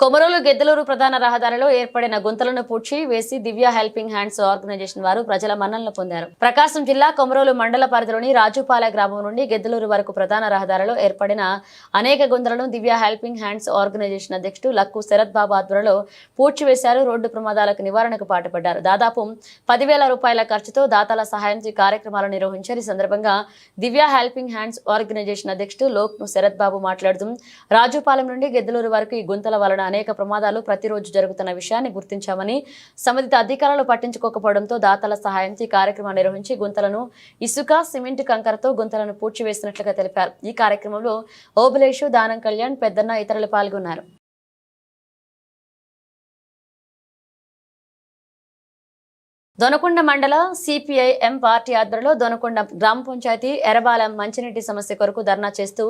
కొమరోలు గెద్దలూరు ప్రధాన రహదారిలో ఏర్పడిన గుంతలను పూడ్చి వేసి దివ్య హెల్పింగ్ హ్యాండ్స్ ఆర్గనైజేషన్ వారు ప్రజల మన్నలను పొందారు. ప్రకాశం జిల్లా కొమరోలు మండల పరిధిలోని రాజుపాలె గ్రామం నుండి గెద్దలూరు వరకు ప్రధాన రహదారిలో ఏర్పడిన అనేక గుంతలను దివ్య హెల్పింగ్ హ్యాండ్స్ ఆర్గనైజేషన్ అధ్యక్షుడు లక్కు శరత్ బాబు ఆధ్వర్యంలో పూడ్చివేశారు రోడ్డు ప్రమాదాలకు నివారణకు పాటుపడ్డారు. దాదాపు పదివేల రూపాయల ఖర్చుతో దాతల సహాయంతో ఈ కార్యక్రమాలు నిర్వహించారు. ఈ సందర్భంగా దివ్య హెల్పింగ్ హ్యాండ్స్ ఆర్గనైజేషన్ అధ్యక్షుడు లోక్ను శరత్ బాబు మాట్లాడుతూ రాజుపాలెం నుండి గెద్దలూరు వరకు ఈ గుంతల వలన అనేక ప్రమాదాలు ప్రతిరోజు జరుగుతున్న విషయాన్ని గుర్తించామని సంబంధిత అధికారులు పట్టించుకోకపోవడంతో దాతల సహాయంతో ఈ కార్యక్రమం నిర్వహించి గుంతలను ఇసుక సిమెంట్ కంకరతో గుంతలను పూడ్చివేసినట్లుగా తెలిపారు. ఈ కార్యక్రమంలో ఓబులేషు దానం కళ్యాణ్ పెద్దన్న ఇతరులు పాల్గొన్నారు. దొనకొండ మండల సిపిఐఎం పార్టీ ఆధ్వర్యంలో దొనకొండ గ్రామ పంచాయతీ ఎరబాల మంచినీటి సమస్య కొరకు ధర్నా చేస్తూ